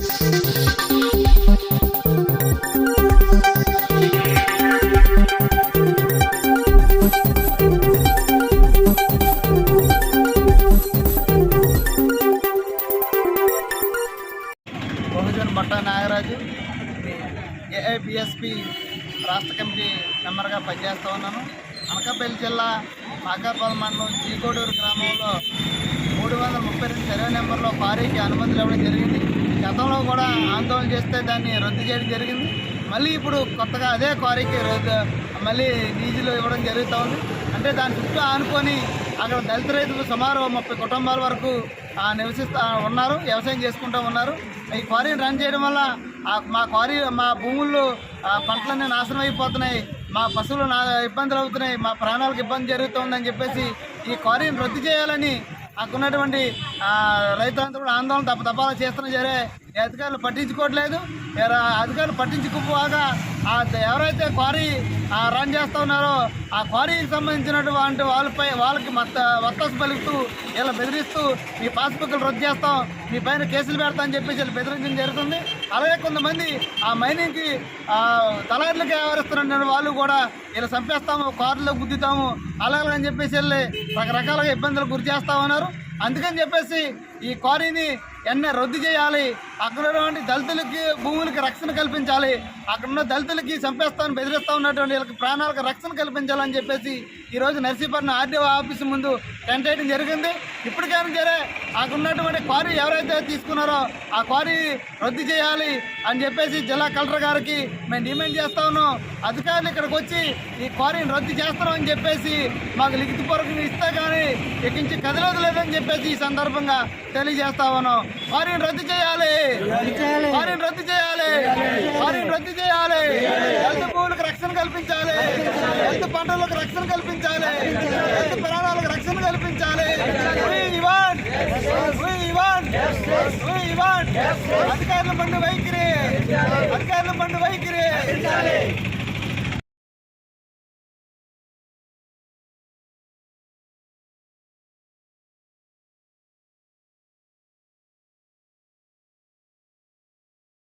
బహుజన్ బట్ట నాగరాజు. ఏఐబిఎస్పి రాష్ట్ర కమిటీ మెంబర్గా పనిచేస్తూ ఉన్నాను. అనకాపల్లి జిల్లా నాగాపల్ మండలం చీకోడూరు గ్రామంలో మూడు వందల ముప్పై రెండు సర్వే నెంబర్లో భారీకి అనుమతులు ఇవ్వడం జరిగింది. గతంలో కూడా ఆందోళన చేస్తే దాన్ని రద్దు చేయడం జరిగింది. మళ్ళీ ఇప్పుడు కొత్తగా అదే క్వారీకి రద్దు మళ్ళీ డీజిల్ ఇవ్వడం జరుగుతూ ఉంది. అంటే దాని చుట్టూ ఆనుకొని అక్కడ దళిత రైతులు సుమారు ముప్పై కుటుంబాల వరకు నివసిస్తూ నివసిస్తా ఉన్నారు వ్యవసాయం చేసుకుంటూ ఉన్నారు. ఈ క్వారీని రన్ చేయడం వల్ల మా క్వారీ మా భూముల్లో పంటలన్నీ నాశనం అయిపోతున్నాయి. మా పశువులు నా ఇబ్బందులు అవుతున్నాయి. మా ప్రాణాలకు ఇబ్బంది జరుగుతుందని చెప్పేసి ఈ క్వారీని రద్దు చేయాలని అక్కడున్నటువంటి రైతులంతా కూడా ఆందోళన తప్ప తప్పాలా చేస్తున్న సరే అధికారులు పట్టించుకోవట్లేదు. అధికారులు పట్టించుకోగా ఎవరైతే క్వారీ ఆ, రన్ చేస్తూ ఉన్నారో ఆ క్వారీకి సంబంధించినటువంటి వాళ్ళపై వాళ్ళకి మత్త వత్తాసు పలుకుతూ ఇలా బెదిరిస్తూ మీ పాస్బుక్లు రద్దు చేస్తాం మీ పైన కేసులు పెడతా అని చెప్పేసి వీళ్ళు బెదిరించడం జరుగుతుంది. అలాగే కొంతమంది ఆ మైనింగ్కి తలారులకి వ్యవహరిస్తున్న వాళ్ళు కూడా ఇలా చంపేస్తాము కార్లో గుద్దుతాము అలాగే అని చెప్పేసి వెళ్ళి రకరకాలుగా ఇబ్బందులు గురి చేస్తా ఉన్నారు. అందుకని చెప్పేసి ఈ క్వారీని ఎన్న రద్దు చేయాలి. అక్కడ ఉన్నటువంటి దళితులకి భూములకి రక్షణ కల్పించాలి. అక్కడ ఉన్న దళితులకి చంపేస్తామని బెదిరిస్తా ఉన్నటువంటి వీళ్ళకి ప్రాణాలకు రక్షణ కల్పించాలని చెప్పేసి ఈరోజు నర్సీపట్నం ఆర్డీఓ ఆఫీస్ ముందు టెంట్ వేయడం జరిగింది. ఇప్పటికైనా సరే అక్కడ ఉన్నటువంటి క్వారీ ఎవరైతే తీసుకున్నారో ఆ క్వారీ రద్దు చేయాలి అని చెప్పేసి జిల్లా కలెక్టర్ గారికి మేము డిమాండ్ చేస్తా ఉన్నాం. అధికారులు ఇక్కడికి వచ్చి ఈ క్వారీని రద్దు చేస్తాం అని చెప్పేసి మాకు లిఖితపూర్వకంగా ఇస్తే కానీ ఎక్కించి కదలదు లేదని చెప్పేసి ఈ సందర్భంగా తెలియజేస్తా ఉన్నాం. క్వారీని రద్దు చేయాలి. క్వారీని రద్దు చేయాలి. క్వారీని రద్దు చేయాలి హెల్త్ భూములకు రక్షణ కల్పించాలి హెల్త్ పంటలకు రక్షణ కల్పించాలి. రైతు ప్రాణాలకు రక్షణ కల్పించాలి. We అధికారుల బండి వైఖరి. అధికారుల